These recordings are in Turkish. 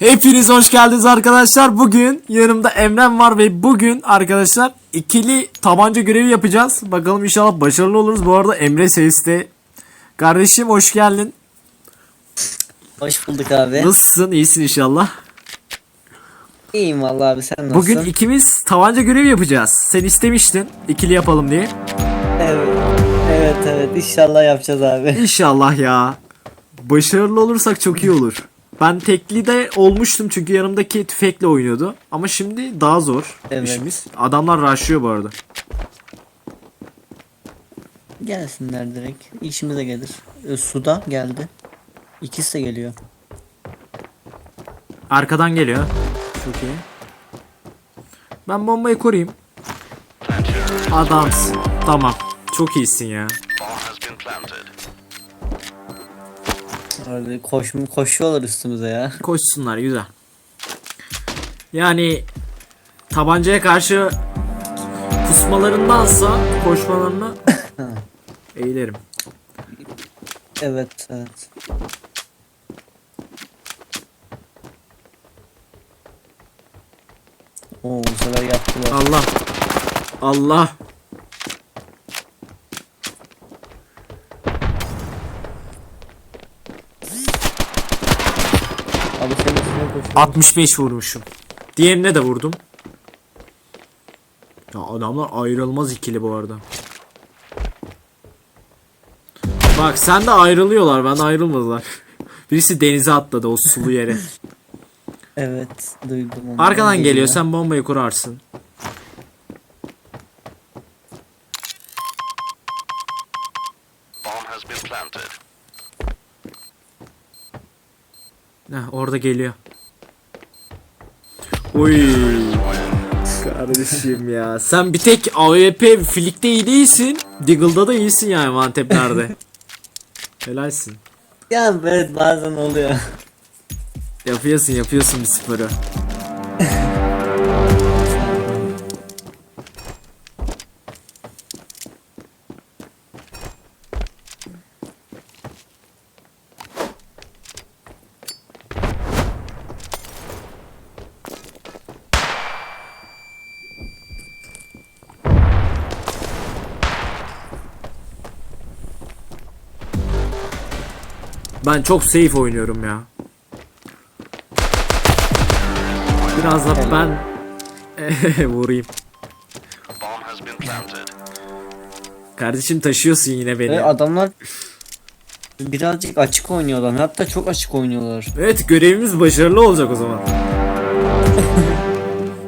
Hepiniz hoş geldiniz arkadaşlar. Bugün yanımda Emrem var ve bugün arkadaşlar ikili tabanca görevi yapacağız. Bakalım inşallah başarılı oluruz. Bu arada Emre seste. Kardeşim hoş geldin. Hoş bulduk abi. Nasılsın? İyisin inşallah. İyiyim vallahi abi sen nasılsın? Bugün ikimiz tabanca görevi yapacağız. Sen istemiştin ikili yapalım diye. Evet. Evet evet inşallah yapacağız abi. İnşallah ya. Başarılı olursak çok iyi olur. Ben tekli de olmuştum çünkü yanımdaki tüfekle oynuyordu. Ama şimdi daha zor Evet. işimiz. Adamlar rushlıyor bu arada. Gelsinler direkt. İşimize gelir. Ee, suda geldi. İkisi de geliyor. Arkadan geliyor. Çok iyi. Ben bombayı koruyayım. Adamsın. Tamam. Çok iyisin ya. Öyle koş, koşuyorlar üstümüze ya. Koşsunlar güzel. Yani tabancaya karşı kusmalarındansa koşmalarını eğlerim. Evet evet. Oo bu sefer yaptılar. Allah. Allah. Abi senin üstüne koşuyor. 65 vurmuşum. Diğerine de vurdum. Ya adamlar ayrılmaz ikili bu arada. Bak sen de ayrılıyorlar ben ayrılmadılar. Birisi denize atladı o sulu yere. Evet duydum onu. Arkadan Geliyor. geliyor sen bombayı kurarsın. Bomb has been planted. Heh, orada geliyor. Oy. Kardeşim ya. Sen bir tek AWP Flick'te iyi değilsin. Diggle'da da iyisin yani manteplerde. Helalsin. Ya evet bazen oluyor. Yapıyorsun yapıyorsun bir sporu. Ben çok safe oynuyorum ya. Biraz da ben vurayım. Kardeşim taşıyorsun yine beni. Ve adamlar birazcık açık oynuyorlar. Hatta çok açık oynuyorlar. Evet görevimiz başarılı olacak o zaman.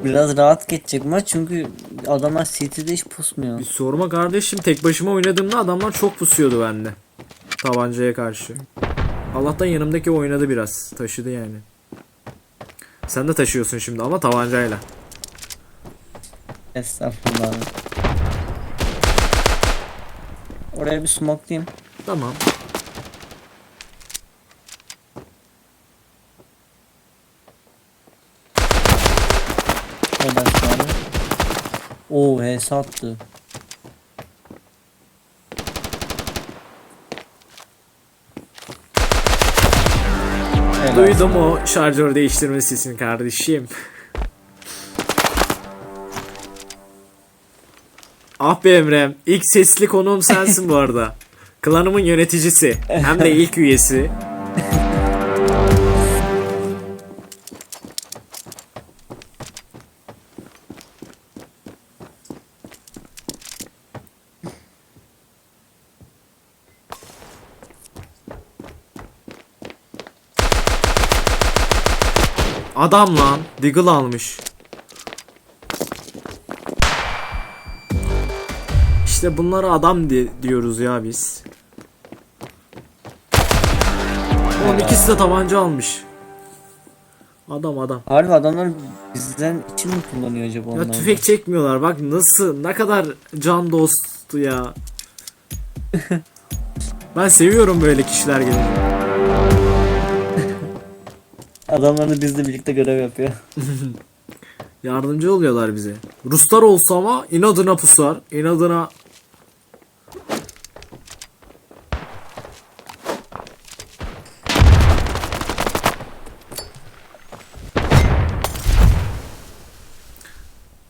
Biraz rahat geçecek maç çünkü adamlar City'de hiç pusmuyor. Bir sorma kardeşim tek başıma oynadığımda adamlar çok pusuyordu bende. Tabancaya karşı. Allah'tan yanımdaki oynadı biraz. Taşıdı yani. Sen de taşıyorsun şimdi ama tabancayla. Estağfurullah. Oraya bir smoke'layayım. Tamam. Oradan abi. Oo HS attı. Duydum o şarjör değiştirme sesini kardeşim. ah be Emrem. ilk sesli konuğum sensin bu arada. Klanımın yöneticisi. Hem de ilk üyesi. Adam lan. Deagle almış. İşte bunlara adam di- diyoruz ya biz. Oğlum ikisi de tabanca almış. Adam adam. Harbi adamlar bizden için mi kullanıyor acaba Ya onlar? tüfek çekmiyorlar. Bak nasıl ne kadar can dostu ya. ben seviyorum böyle kişiler gelince. Adamlarını bizle birlikte görev yapıyor. Yardımcı oluyorlar bize. Ruslar olsa ama inadına pusar. inadına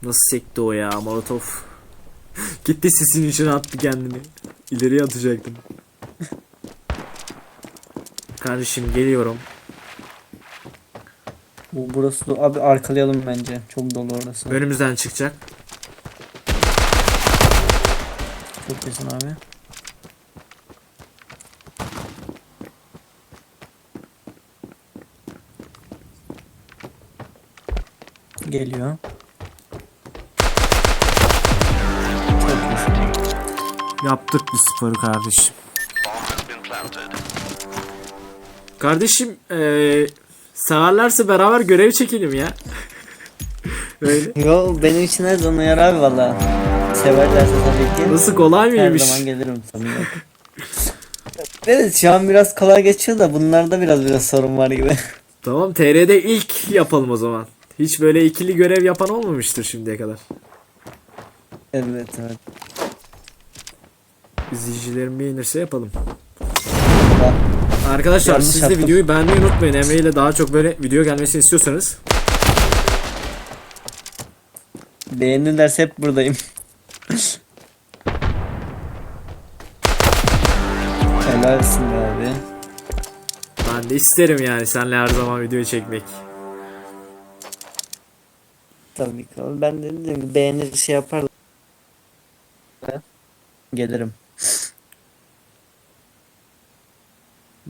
Nasıl sekti o ya Molotov. Gitti sisin içine attı kendini. İleriye atacaktım. Kardeşim geliyorum. Bu burası da abi arkalayalım bence. Çok dolu orası. Önümüzden çıkacak. Çok kesin abi. Geliyor. Yaptık bir sporu kardeşim. Kardeşim eee severlerse beraber görev çekelim ya. Öyle. Yo benim için her zaman uyar abi valla. Severlerse tabii ki. Nasıl kolay Her mıymış? zaman gelirim yok. Evet şu an biraz kolay geçiyor da bunlarda biraz biraz sorun var gibi. Tamam TR'de ilk yapalım o zaman. Hiç böyle ikili görev yapan olmamıştır şimdiye kadar. evet evet. İzleyicilerim beğenirse yapalım. Arkadaşlar Yanlış siz de yaptım. videoyu beğenmeyi unutmayın. Emre ile daha çok böyle video gelmesini istiyorsanız. Beğenirlerse hep buradayım. Helalsin abi. Ben de isterim yani seninle her zaman video çekmek. Tabii ki. Ben de dedim beğenir şey yapar. Gelirim.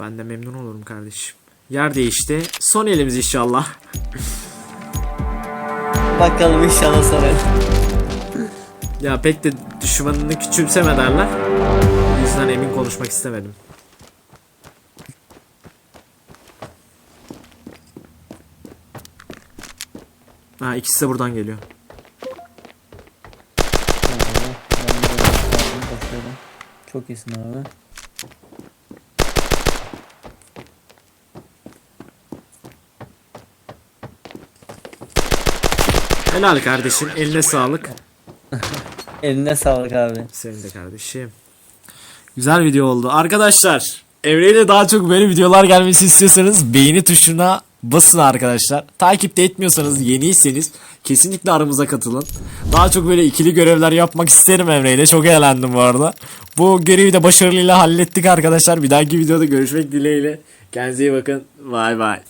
Ben de memnun olurum kardeşim. Yer değişti. Son elimiz inşallah. Bakalım inşallah sonra. Ya pek de düşmanını küçümseme derler. O yüzden emin konuşmak istemedim. Ha ikisi de buradan geliyor. Çok iyisin abi. Helal kardeşim. Eline sağlık. Eline sağlık abi. Senin de kardeşim. Güzel video oldu. Arkadaşlar Emre ile daha çok böyle videolar gelmesi istiyorsanız beğeni tuşuna basın arkadaşlar. Takipte etmiyorsanız yeniyseniz kesinlikle aramıza katılın. Daha çok böyle ikili görevler yapmak isterim Emre ile. Çok eğlendim bu arada. Bu görevi de başarıyla hallettik arkadaşlar. Bir dahaki videoda görüşmek dileğiyle. Kendinize iyi bakın. Bay bay.